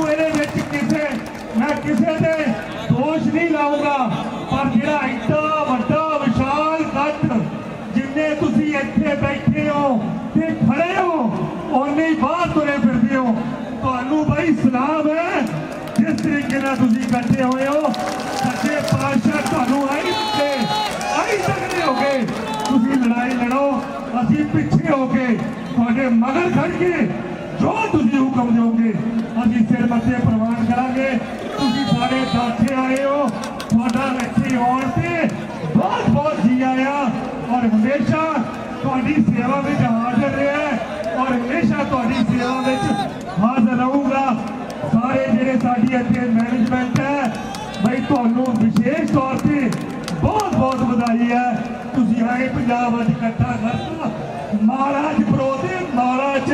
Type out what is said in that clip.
ਤੁਹਾਨੂੰ ਇਹਦੇ ਵਿੱਚ ਕਿਸੇ, ਮੈਂ ਕਿਸੇ ਤੇ ਦੋਸ਼ ਨਹੀਂ ਲਾਉਂਗਾ ਪਰ ਜਿਹੜਾ ਇੱਡਾ ਵੱਡਾ ਵਿਸ਼ਾਲ ਇਕੱਠ ਜਿੰਨੇ ਤੁਸੀਂ ਇੱਥੇ ਬੈਠੇ ਹੋ ਤੇ ਖੜੇ ਹੋ, ਓਨੇ ਬਾਹਰ ਤੁਰੇ ਫਿਰਦੇ ਹੋ। ਤੁਹਾਨੂੰ ਬਾਈ ਸਲਾਮ ਹੈ, ਜਿਸ ਤਰੀਕੇ ਨਾਲ ਤੁਸੀਂ ਇਕੱਠੇ ਹੋਏ ਹੋ। ਸੱਚੇ ਪਾਤਸ਼ਾਹ ਤੁਹਾਨੂੰ ਆਈ ਤੇ ਆਈ ਤੱਕਦੇ ਹੋ ਤੁਸੀਂ ਲੜਾਈ ਲੜੋ, ਅਸੀਂ ਪਿੱਛੇ ਹੋ ਕੇ ਤੁਹਾਡੇ ਮਗਰ ਖੜ ਕੇ ਜੋ ਤੁਸੀਂ ਹੁਕਮ ਦਿਓਗੇ ਅਸੀਂ ਸਿਰ ਮੱਥੇ ਪ੍ਰਵਾਨ ਕਰਾਂਗੇ ਤੁਸੀਂ ਸਾਡੇ ਦਾਥੇ ਆਏ ਹੋ ਤੁਹਾਡਾ ਇੱਥੇ ਆਉਣ ਤੇ ਬਹੁਤ ਬਹੁਤ ਜੀ ਆਇਆ। ਔਰ ਹਮੇਸ਼ਾ ਤੁਹਾਡੀ ਸੇਵਾ ਵਿੱਚ ਹਾਜ਼ਰ ਰਿਹਾ ਔਰ ਹਮੇਸ਼ਾ ਤੁਹਾਡੀ ਸੇਵਾ ਵਿੱਚ ਹਾਜ਼ਰ ਰਹੂੰਗਾ। ਸਾਰੇ ਜਿਹੜੇ ਸਾਡੀ ਇੱਥੇ ਮੈਨੇਜਮੈਂਟ ਹੈ, ਬਈ ਤੁਹਾਨੂੰ ਵਿਸ਼ੇਸ਼ ਤੌਰ ਤੇ ਬਹੁਤ ਬਹੁਤ ਵਧਾਈ ਹੈ। ਤੁਸੀਂ ਆਏ ਪੰਜਾਬ ਅੱਜ ਇਕੱਠਾ ਕਰਤਾ। ਮਹਾਰਾਜ ਪ੍ਰੋ ਮਹਾਰਾਜ